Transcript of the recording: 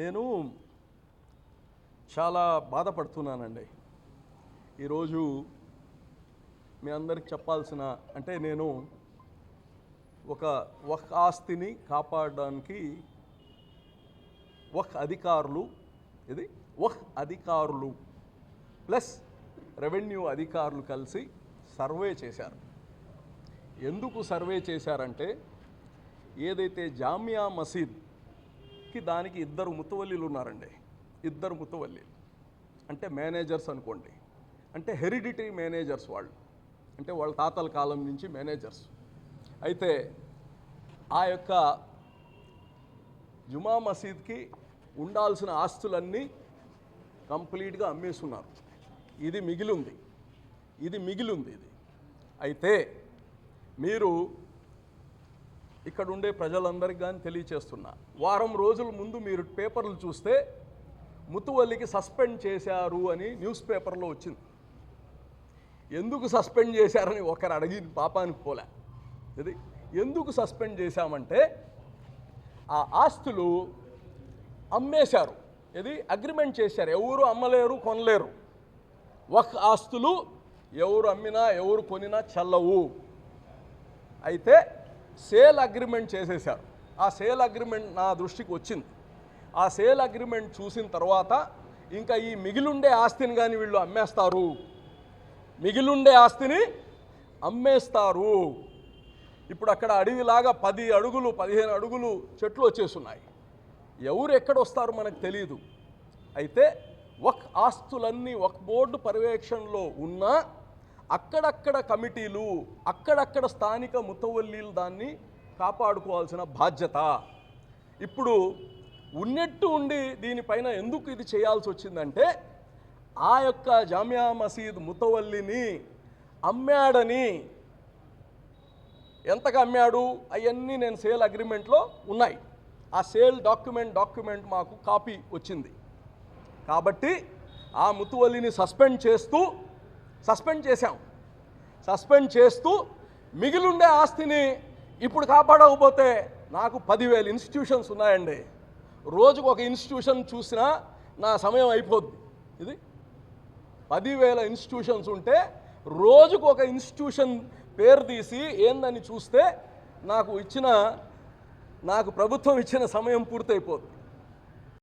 నేను చాలా బాధపడుతున్నానండి. ఈరోజు మీ అందరికి చెప్పాల్సిన అంటే నేను ఒక ఒక ఆస్తిని కాపాడడానికి ఒక అధికారులు ఇది ఒక అధికారులు ప్లస్ రెవెన్యూ అధికారులు కలిసి సర్వే చేశారు. ఎందుకు సర్వే చేశారంటే ఏదైతే జామియా మసీద్ దానికి ఇద్దరు ముతవల్లీలు ఉన్నారండి ఇద్దరు ముతవల్లీలు. అంటే మేనేజర్స్ అనుకోండి. అంటే హెరిడిటరీ మేనేజర్స్ వాళ్ళు. అంటే వాళ్ళ తాతల కాలం నుంచి మేనేజర్స్. అయితే ఆ యొక్క జుమా మసీద్కి ఉండాల్సిన ఆస్తులన్నీ కంప్లీట్గా అమ్మేస్తున్నారు ఇది మిగిలింది. ఇది మిగిలింది ఇది. అయితే మీరు ఇక్కడ ఉండే ప్రజలందరికీ కానీ తెలియచేస్తున్నా. వారం రోజుల ముందు మీరు పేపర్లు చూస్తే ముతువల్లికి సస్పెండ్ చేశారు అని న్యూస్ పేపర్లో వచ్చింది. ఎందుకు సస్పెండ్ చేశారని ఒకరు అడిగి పాపానికి పోలే. ఇది ఎందుకు సస్పెండ్ చేశామంటే ఆ ఆస్తులు అమ్మేశారు. ఇది అగ్రిమెంట్ చేశారు. ఎవరు అమ్మలేరు కొనలేరు. ఒక ఆస్తులు ఎవరు అమ్మినా ఎవరు కొనినా చల్లవు. అయితే సేల్ అగ్రిమెంట్ చేసేసారు ఆ సేల్ అగ్రిమెంట్ నా దృష్టికి వచ్చింది. ఆ సేల్ అగ్రిమెంట్ చూసిన తర్వాత ఇంకా ఈ మిగిలుండే ఆస్తిని కానీ వీళ్ళు అమ్మేస్తారు. మిగిలుండే ఆస్తిని అమ్మేస్తారు. ఇప్పుడు అక్కడ అడవిలాగా పది అడుగులు పదిహేను అడుగులు చెట్లు వచ్చేస్తున్నాయి ఎవరు ఎక్కడ వస్తారు మనకు తెలియదు అయితే ఒక ఆస్తులన్నీ ఒక బోర్డు పర్యవేక్షణలో ఉన్నా అక్కడక్కడ కమిటీలు అక్కడక్కడ స్థానిక ముతవల్లీలు దాన్ని కాపాడుకోవాల్సిన బాధ్యత. ఇప్పుడు ఉన్నట్టు ఉండి దీనిపైన ఎందుకు ఇది చేయాల్సి వచ్చిందంటే ఆ యొక్క జామియా మసీద్ ముతవల్లిని అమ్మాడని ఎంతగా అమ్మాడు అవన్నీ నేను సేల్ అగ్రిమెంట్లో ఉన్నాయి. ఆ సేల్ డాక్యుమెంట్ డాక్యుమెంట్ మాకు కాపీ వచ్చింది. కాబట్టి ఆ ముతువల్లిని సస్పెండ్ చేస్తూ సస్పెండ్ చేశాం. సస్పెండ్ చేస్తూ మిగిలిండే ఆస్తిని ఇప్పుడు కాపాడకపోతే నాకు పదివేల ఇన్స్టిట్యూషన్స్ ఉన్నాయండి. రోజుకు ఒక ఇన్స్టిట్యూషన్ చూసినా నా సమయం అయిపోద్ది. ఇది పదివేల ఇన్స్టిట్యూషన్స్ ఉంటే రోజుకు ఒక ఇన్స్టిట్యూషన్ పేరు తీసి ఏందని చూస్తే నాకు ఇచ్చిన నాకు ప్రభుత్వం ఇచ్చిన సమయం పూర్తయిపోతుంది